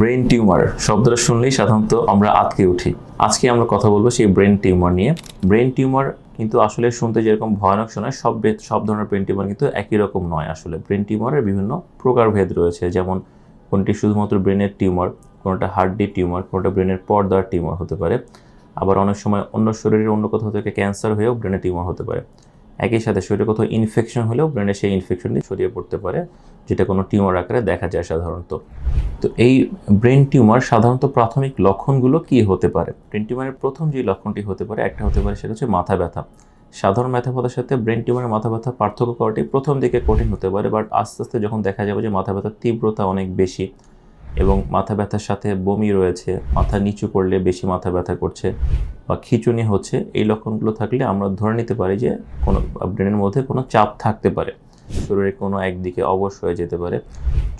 Brain tumour শব্দটা শুনলেই সাধারণত আমরা আটকে উঠি। আজকে আমরা কথা বলব সেই ব্রেন টিউমার নিয়ে। ব্রেন টিউমার কিন্তু আসলে শুনতে যেরকম ভয়ানক শোনায়, সব সব ধরনের ব্রেন টিউমার কিন্তু একই রকম নয় আসলে। ব্রেন টিউমারের বিভিন্ন প্রকারভেদ রয়েছে, যেমন কোনটি শুধুমাত্র ব্রেনের টিউমার কোনোটা হার্টডি টিউমার কোনোটা ব্রেনের পর্দার টিউমার হতে পারে। আবার অনেক সময় অন্য শরীরের অন্য কোথাও থেকে ক্যান্সার হয়েও ব্রেনে টিউমার হতে পারে। একই সাথে শরীরে কোথাও ইনফেকশন হলেও ব্রেনে সেই ইনফেকশনটি ছড়িয়ে পড়তে পারে, যেটা কোনো টিউমার আকারে দেখা যায় সাধারণত। তো এই ব্রেন টিউমার সাধারণত প্রাথমিক লক্ষণগুলো কি হতে পারে? ব্রেন টিউমারের প্রথম যে লক্ষণটি হতে পারে, একটা হতে পারে সেটা হচ্ছে মাথা ব্যথা। সাধারণ মাথা ব্যথার সাথে ব্রেন টিউমারের মাথা ব্যথা পার্থক্য করাটি প্রথম দিকে কঠিন হতে পারে বাট আস্তে আস্তে যখন দেখা যাবে যে মাথা ব্যথার তীব্রতা অনেক বেশি এবং মাথা ব্যথার সাথে বমি রয়েছে, মাথা নিচু করলে বেশি মাথা ব্যথা করছে বা খিঁচুনি হচ্ছে, এই লক্ষণগুলো থাকলে আমরা ধরে নিতে পারি যে কোনো ব্রেনের মধ্যে কোনো চাপ থাকতে পারে। শরীরের কোনো একদিকে অবশ হয়ে যেতে পারে,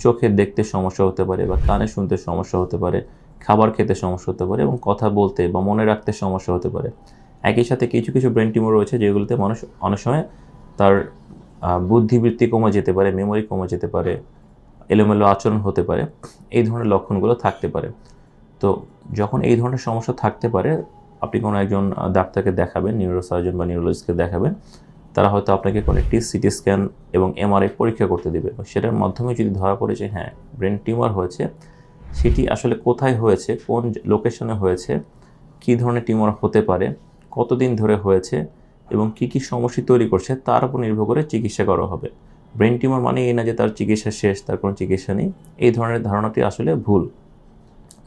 চোখে দেখতে সমস্যা হতে পারে বা কানে শুনতে সমস্যা হতে পারে, খাবার খেতে সমস্যা হতে পারে এবং কথা বলতে বা মনে রাখতে সমস্যা হতে পারে। একই সাথে কিছু কিছু ব্রেন টিউমার রয়েছে যেগুলোতে মানুষ অনেক সময় তার বুদ্ধিবৃত্তি কমে যেতে পারে, মেমোরি কমে যেতে পারে এলোমেলো আচরণ হতে পারে, এই ধরনের লক্ষণগুলো থাকতে পারে। তো যখন এই ধরনের সমস্যা থাকতে পারে, আপনি কোনো একজন ডাক্তারকে দেখাবেন নিউরোসার্জন বা নিউরোলজিস্টকে দেখাবেন, তারা হয়তো আপনাকে কোনো একটি সিটি স্ক্যান এবং এমআরআই পরীক্ষা করতে দেবে। সেটার মাধ্যমে যদি ধরা পড়ে যে হ্যাঁ ব্রেন টিউমার হয়েছে, সেটি আসলে কোথায় হয়েছে, কোন লোকেশনে হয়েছে, কী ধরনের টিউমার হতে পারে, কতদিন ধরে হয়েছে এবং কী কী সমস্যা তৈরি করছে, তার উপর নির্ভর করে চিকিৎসা করা হবে। ব্রেন টিউমার মানে এই না যে তার চিকিৎসা শেষ, তার কোনো চিকিৎসা নেই। এই ধরনের ধারণাটি আসলে ভুল।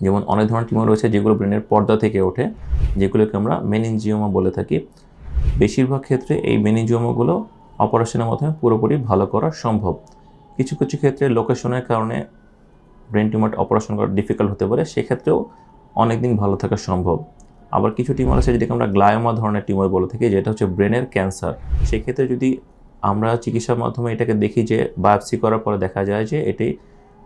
যেমন অনেক ধরনের টিউমার রয়েছে যেগুলো ব্রেনের পর্দা থেকে ওঠে, যেগুলোকে আমরা মেনিনজিওমা বলে থাকি। বেশিরভাগ ক্ষেত্রে এই মেনিনজিওমাগুলো অপারেশনের মাধ্যমে পুরোপুরি ভালো করা সম্ভব। কিছু কিছু ক্ষেত্রে লোকেশনের কারণে ব্রেন টিউমার অপারেশন করা ডিফিকাল্ট হতে পারে। সেক্ষেত্রেও অনেক দিন ভালো থাকা সম্ভব। আবার কিছু টিউমার আছে যেটাকে আমরা গ্লায়োমা ধরনের টিউমার বলে থাকি, যেটা হচ্ছে ব্রেনের ক্যান্সার সেক্ষেত্রে যদি আমরা চিকিৎসার মাধ্যমে এটাকে দেখি যে বায়োপসি করার পরে দেখা যায় যে এটি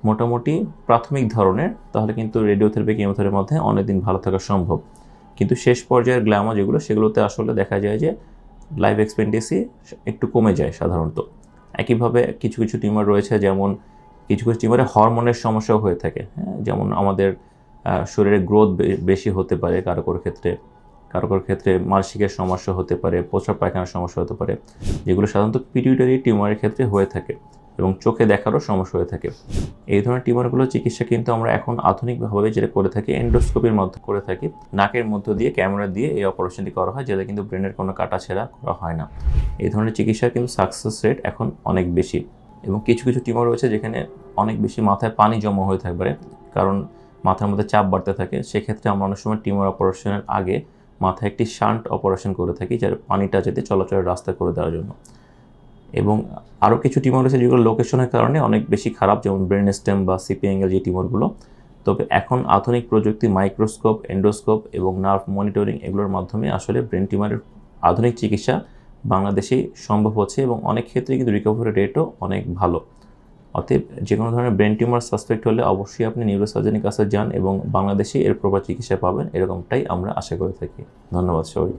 মোটামুটি প্রাথমিক ধরনের, তাহলে কিন্তু রেডিওথেরাপি, কেমোথেরাপির মধ্যে অনেকদিন ভালো থাকা সম্ভব। কিন্তু শেষ পর্যায়ের গ্ল্যামা যেগুলো, সেগুলোতে আসলে দেখা যায় যে লাইফ এক্সপেন্ডেন্সি একটু কমে যায় সাধারণত। একইভাবে কিছু কিছু টিউমার রয়েছে যেমন কিছু কিছু টিউমারে হরমোনের সমস্যাও হয়ে থাকে। হ্যাঁ যেমন আমাদের শরীরে গ্রোথ বেশি হতে পারে কারও কারও ক্ষেত্রে। কারও কারও ক্ষেত্রে মানসিকের সমস্যা হতে পারে প্রস্রাব পায়খানার সমস্যা হতে পারে, যেগুলো সাধারণত পিটিউটারি টিউমারের ক্ষেত্রে হয়ে থাকে এবং চোখে দেখারও সমস্যা হয়ে থাকে। এই ধরনের টিউমারগুলো চিকিৎসা কিন্তু আমরা এখন আধুনিকভাবে যেটা করে থাকি, এন্ডোস্কোপির মধ্যে করে থাকি। নাকের মধ্য দিয়ে, ক্যামেরা দিয়ে এই অপারেশনটি করা হয়, যেটা কিন্তু ব্রেনের কোনো কাটাছেড়া করা হয় না। এই ধরনের চিকিৎসার কিন্তু সাকসেস রেট এখন অনেক বেশি এবং কিছু কিছু টিউমার রয়েছে যেখানে অনেক বেশি মাথায় পানি জমা হয়ে থাকবে, কারণ মাথার মধ্যে চাপ বাড়তে থাকে। সেক্ষেত্রে আমরা অনেক সময় টিউমার অপারেশনের আগে মাথায় একটি শান্ট অপারেশন করে থাকি, যার পানিটা যাতে চলাচলের রাস্তা করে দেওয়ার জন্য। এবং আরও কিছু টিউমার রয়েছে যেগুলো লোকেশনের কারণে অনেক বেশি খারাপ, যেমন ব্রেন স্টেম বা সিপি অ্যাঙ্গেল যে টিউমারগুলো তবে এখন আধুনিক প্রযুক্তি মাইক্রোস্কোপ এন্ডোস্কোপ এবং নার্ভ মনিটরিং এগুলোর মাধ্যমে আসলে ব্রেন টিউমারের আধুনিক চিকিৎসা বাংলাদেশেই সম্ভব হচ্ছে এবং অনেক ক্ষেত্রে কিন্তু রিকভারি রেটও অনেক ভালো। অতএব যে কোনো ধরনের ব্রেন টিউমার সাসপেক্ট হলে অবশ্যই আপনি নিউরোসার্জনের কাছে যান এবং বাংলাদেশে এর প্রপার চিকিৎসা পাবেন, এরকমটাই আমরা আশা করে থাকি। ধন্যবাদ সবাই